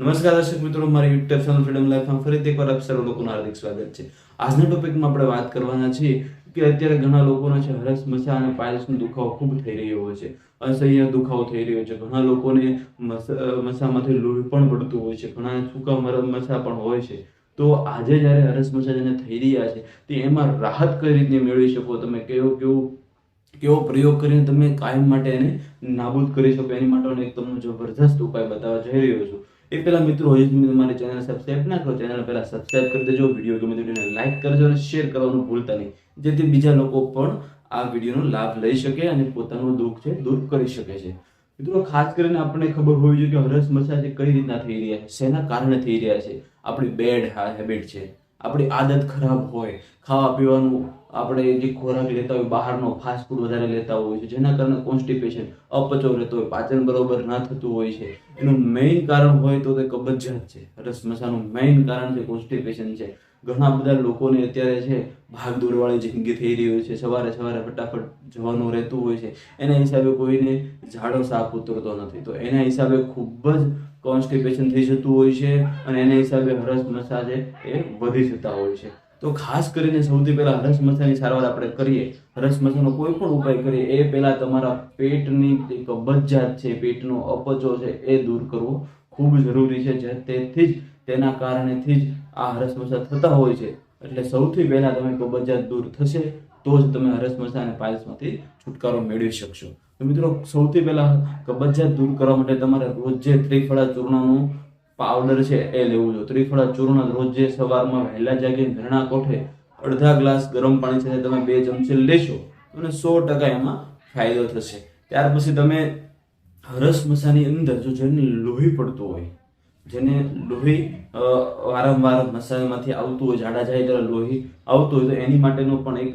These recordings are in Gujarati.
નમસ્કાર દર્શક મિત્રો, મારી યુટ્યુબ ચેનલ ફ્રીડમ લાઈફમાં ફરીથી એકવાર આપ સર્વ લોકોનું હાર્દિક સ્વાગત છે. આજના ટોપિકમાં આપણે વાત કરવાના છીએ કે અત્યારે ઘણા લોકોના છે હરસ મસા અને પાયલ્સનો દુખાવો ખૂબ થઈ રહ્યો હોય છે. અસહ્ય દુખાવો થઈ રહ્યો છે. ઘણા લોકોને મસ- મસામાંથી લોહી પણ પડતું હોય છે. ઘણા સૂકા મસા પણ હોય છે. તો આજે જ્યારે હરસ મસા જેને થઈ રહ્યા છે, તે એમાં રાહત કઈ રીતે મેળવી શકો? તમે કેવો, કેવું, કેવો પ્રયોગ કરીને તમે કાયમ માટે એને નાબૂદ કરી શકો? એની માટેનો એક તમને જબરદસ્ત ઉપાય બતાવવા જઈ રહ્યો છું. એ પહેલા મિત્રો હજી સુધી તમારી ચેનલ સબસ્ક્રાઈબ ના કરો. ચેનલ પહેલાં સબસ્ક્રાઈબ કરી દેજો. વીડિયો ગમે તો લાઈક કરજો અને શેર કરવાનું ભૂલતા નહીં. જેથી બીજા લોકો પણ આ વિડીયોનો લાભ લઈ શકે અને પોતાનું દુઃખ છે દૂર કરી શકે છે. મિત્રો ખાસ કરીને આપણને ખબર હોવી જોઈએ કે હરસ મસાજ કઈ રીતના થઈ રહ્યા છે, શેના કારણે થઈ રહ્યા છે. આપણી બેડ હેબિટ છે. આપણી આદત ખરાબ હોય, ખાવા પીવાનું આપણે જે ખોરાક લેતા હોય, બહારનો ફાસ્ટ ફૂડ વધારે લેતા હોય છે, જેના કારણે કોન્સ્ટિપેશન અપચો રહેતો હોય, પાચન બરોબર ના થતું હોય છે. એનું મેઇન કારણ હોય તો તે કબજિયાત છે. રસ મસાનું મેઇન કારણ છે કોન્સ્ટિપેશન છે. ઘણા બધા લોકોને અત્યારે છે, ભાગ દોડવાળી જિંદગી થઈ રહી હોય છે, સવારે સવારે ફટાફટ જવાનું રહેતું હોય છે. એના હિસાબે કોઈને ઝાડો સાફ ઉતરતો નથી. તો એના હિસાબે ખૂબ જ કોન્સ્ટિપેશન થઈ જતું હોય છે અને એના હિસાબે હરસ મસા છે એ વધી જતા હોય છે. તો ખાસ કરીને સૌથી પહેલાં હરસ મસાની સારવાર આપણે કરીએ. હરસ મસાનો કોઈ પણ ઉપાય કરીએ, એ પહેલાં તમારા પેટની કબજિયાત છે, પેટનો અપચો છે, એ દૂર કરવો ખૂબ જરૂરી છે. જે તેથી જ તેના કારણેથી જ આ હરસ મસા થતા હોય છે. એટલે સૌથી પહેલાં તમે કબજિયાત દૂર થશે, તો જ તમે હરસ મસા અને પાયસમાંથી છુટકારો મેળવી શકશો. તો મિત્રો, સૌથી પહેલા કબજિયાત દૂર કરવા માટે તમારે રોજે ત્રિફળા ચૂર્ણનું પાવડર છે એ લેવું જોઈએ ત્રિફળા ચૂર્ણ રોજે સવારમાં વહેલા જાગીને ઘરણા કોઠે અડધા ગ્લાસ ગરમ પાણી સાથે તમે બે ચમચી લેશો અને સો ટકા એમાં ફાયદો થશે. ત્યાર પછી તમે હરસ મસાની અંદર જો જેને લોહી પડતું હોય, જેને લોહી વારંવાર મસાલામાંથી આવતું હોય, જાડા જાય ત્યારે લોહી આવતું હોય, તો એની માટેનો પણ એક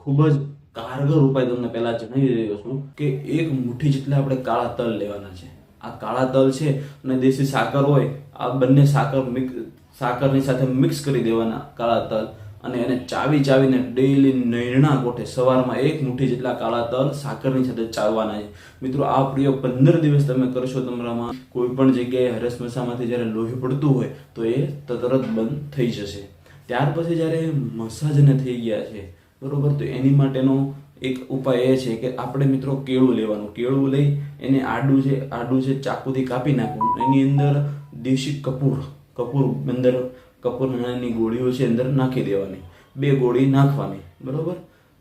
ખૂબ જ કારગર ઉપાય તમને પહેલા જણાવી રહ્યો છું કે એક મુઠ્ઠી જેટલા આપણે કાળા તલ લેવાના છે. આ કાળા તલ છે અને દેશી સાકર હોય, આ બંને સાકર મિક્સ, સાકરની સાથે મિક્સ કરી દેવાના કાળા તલ અને એને ચાવી ચાવીને ડેઈલી નૈણા કોઠે સવારમાં એક મુઠ્ઠી જેટલા કાળા તલ સાકરની સાથે ચાવવાના છે. મિત્રો, આ પ્રયોગ પંદર દિવસ તમે કરશો તમારામાં, કોઈ પણ જગ્યાએ હરસમસામાંથી જ્યારે લોહી પડતું હોય, તો એ તરત બંધ થઈ જશે. ત્યાર પછી જ્યારે મસાજને થઈ ગયા છે બરોબર? તો એની માટેનો એક ઉપાય એ છે કે આપણે મિત્રો કેળું લેવાનું. કેળું લઈ એને આડું છે આડું છે ચાકુથી કાપી નાખવું. એની અંદર દેશી કપૂર કપૂર અંદર, કપૂર નાની ગોળીઓ છે અંદર નાખી દેવાની. બે ગોળી નાખવાની. બરોબર?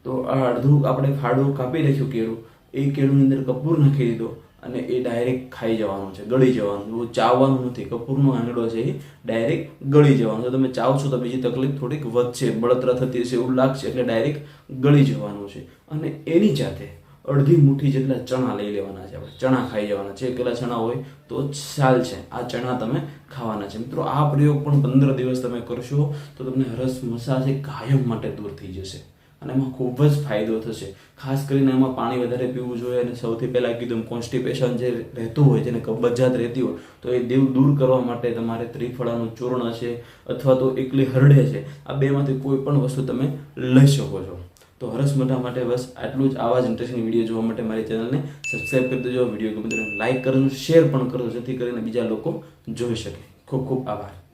તો આ અડધું આપણે ફાડું કાપી રાખ્યું કેળું. એ કેળુંની અંદર કપૂર નાખી દીધો. અને એ ડાયરેક્ટ ખાઈ જવાનું છે, ગળી જવાનું. એવું ચાવવાનું નથી. કપૂરનો આંગળો છે એ ડાયરેક્ટ ગળી જવાનું. છે તમે ચાવશો તો બીજી તકલીફ થોડીક વધશે. બળતરા થતી હશે એવું લાગશે એટલે ડાયરેક્ટ ગળી જવાનું છે. અને એની જાતે અડધી મુઠ્ઠી જેટલા ચણા લઈ લેવાના છે આપણે. ચણા ખાઈ જવાના છે. એકલા ચણા હોય તો ચાલ છે. આ ચણા તમે ખાવાના છે. મિત્રો, આ પ્રયોગ પણ પંદર દિવસ તમે કરશો તો તમને હરસ મસા છે કાયમ માટે દૂર થઈ જશે. અને એમાં ખૂબ જ ફાયદો થશે. ખાસ કરીને એમાં પાણી વધારે પીવું જોઈએ અને સૌથી પહેલાં કીધું કોન્સ્ટિપેશન જે રહેતું હોય, જેને કબજિયાત રહેતી હોય, તો એ દેવ દૂર કરવા માટે તમારે ત્રિફળાનું ચૂર્ણ છે અથવા તો એકલી હરડે છે. આ બેમાંથી કોઈ પણ વસ્તુ તમે લઈ શકો છો. તો હરસ મઠા માટે બસ આટલું જ. આવા જ ઇન્ટરેસ્ટિંગ વીડિયો જોવા માટે મારી ચેનલને સબસ્ક્રાઈબ કરી દેજો. વીડિયો ગમે તો લાઈક કરજો, શેર પણ કરજો, જેથી કરીને બીજા લોકો જોઈ શકે. ખૂબ ખૂબ આભાર.